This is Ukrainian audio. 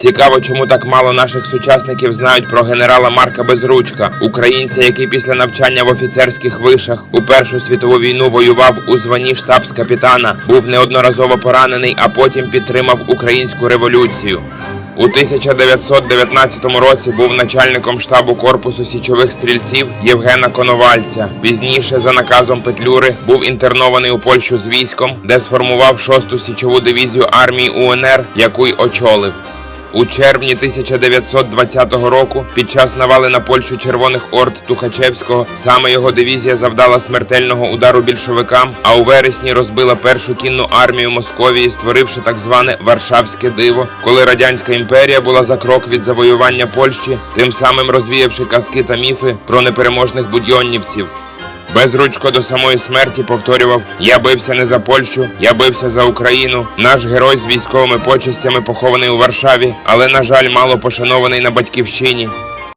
Цікаво, чому так мало наших сучасників знають про генерала Марка Безручка, українця, який після навчання в офіцерських вишах у Першу світову війну воював у званні штабс-капітана, був неодноразово поранений, а потім підтримав українську революцію. У 1919 році був начальником штабу корпусу січових стрільців Євгена Коновальця. Пізніше, за наказом Петлюри, був інтернований у Польщу з військом, де сформував 6-ту січову дивізію армії УНР, яку й очолив. У червні 1920 року, під час навали на Польщу Червоних Орд Тухачевського, саме його дивізія завдала смертельного удару більшовикам, а у вересні розбила першу кінну армію Московії, створивши так зване Варшавське диво, коли радянська імперія була за крок від завоювання Польщі, тим самим розвіявши казки та міфи про непереможних будьоннівців. Безручко до самої смерті повторював: Я бився не за Польщу, я бився за Україну. Наш герой з військовими почестями похований у Варшаві, але, на жаль, мало пошанований на батьківщині.